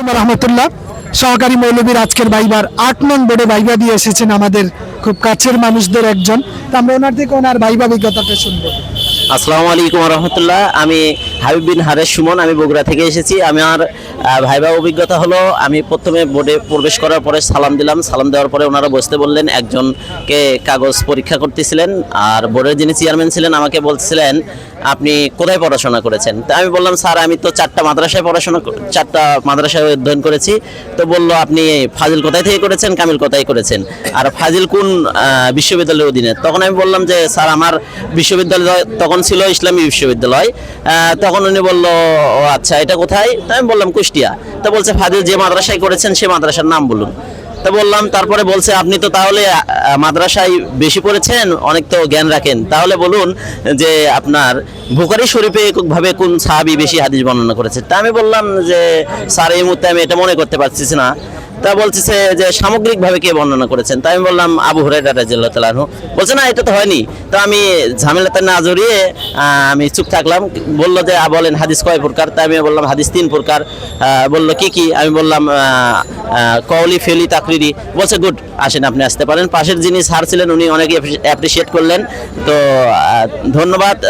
আলাইকুম রহমতুল্লাহ। সহকারী মৌলবীর আজকের বাইবার আট নং বেড়ে বাইবা দিয়ে এসেছেন আমাদের খুব কাছের মানুষদের একজন। তা আমরা ওনার থেকে ওনার বাইবা অভিজ্ঞতাটা শুনব। আসসালামু আলাইকুম রহমতুল্লাহ। আমি হাবিব বিন হারেস সুমন আমি বগুড়া থেকে এসেছি। আমার ভাইবা অভিজ্ঞতা হলো আমি প্রথমে বোর্ডে প্রবেশ করার পরে সালাম দিলাম। সালাম দেওয়ার পরে ওনারা বসতে বললেন একজনকে কাগজ পরীক্ষা করতেছিলেন আর বোর্ডের যিনি চেয়ারম্যান ছিলেন আমাকে বলছিলেন আপনি কোথায় পড়াশোনা করেছেন? তা আমি বললাম স্যার আমি তো চারটা মাদ্রাসায় পড়াশোনা চারটা মাদ্রাসায় অধ্যয়ন করেছি। তো বলল আপনি ফাজিল কোথায় থেকে করেছেন? কামিল কোথায় করেছেন? আর ফাজিল কোন বিশ্ববিদ্যালয়ের অধীনে? তখন আমি বললাম যে স্যার আমার বিশ্ববিদ্যালয় তখন ছিল ইসলামী বিশ্ববিদ্যালয়। আহ, তখন উনি বলল আচ্ছা এটা কোথায়? তা আমি বললাম, কুষ্টিয়া। তা বলছে, ফাজিল যে মাদ্রাসায় করেছেন, সে মাদ্রাসার নাম বলুন। তা বললাম, তারপরে বলছে, আপনি তো তাহলে মাদ্রাসায় বেশি পড়েছেন, অনেক তো জ্ঞান রাখেন। তাহলে বলুন যে আপনার বুখারি শরীফে ভাবে কোন সাহাবি বেশি হাদিস বর্ণনা করেছে? তা আমি বললাম যে, স্যার, এই মুহূর্তে আমি এটা মনে করতে পারছিস না। তা বলতেছে যে সামগ্রিকভাবে কে বর্ণনা করেছেন? তাই আমি বললাম আবু হরে রাদিয়াল্লাহু তাআলা বলছে, না, এটা তো হয়নি। তো আমি ঝামেলাতে না জড়িয়ে আমি চুপ থাকলাম। বলল যে বলেন, হাদিস কয় প্রকার? তাই আমি বললাম, হাদিস তিন প্রকার। বলল, কি কি? আমি বললাম কওলি, ফেলি, তাকরিরি, বলছে, গুড, আসেন, আপনি আসতে পারেন। পাশের যিনি স্যার ছিলেন, উনি অনেক অ্যাপ্রিসিয়েট করলেন। তো ধন্যবাদ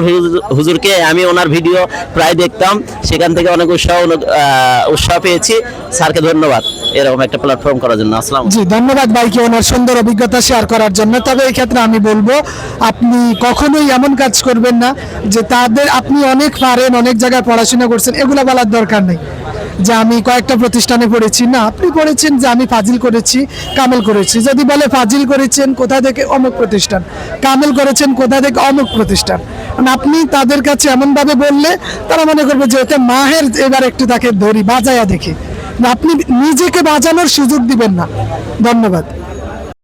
হুজুর- হুজুরকে আমি ওনার ভিডিও প্রায় দেখতাম। সেখান থেকে অনেক উৎসাহ উৎসাহ পেয়েছি। স্যারকে ধন্যবাদ। এরকম একটা প্ল্যাটফর্ম করার জন্য। আসলাম জি, ধন্যবাদ ভাইকে ওনার সুন্দর অভিজ্ঞতা শেয়ার করার জন্য। তবে এই ক্ষেত্রে আমি বলব, আপনি কখনোই এমন কাজ করবেন না যে তাদের, আপনি অনেক পারেন, অনেক জায়গায় পড়াশোনা করছেন, এগুলো বলার দরকার নেই। যে আমি কয়েকটা প্রতিষ্ঠানে পড়েছি। না, আপনি পড়েছেন যে আমি ফাজিল করেছি, কামেল করেছি। যদি বলে ফাজিল করেছেন, কোথা থেকে অমুক প্রতিষ্ঠান? কামেল করেছেন, কোথা থেকে অমুক প্রতিষ্ঠান? মানে আপনি তাদের কাছে এমনভাবে বললে, তারা মনে করবে যে ওকে মাহের এবার একটু তাকে ধরি, বাজায়া দেখি। আপনি নিজেকে বাজানোর সুযোগ দিবেন না। ধন্যবাদ।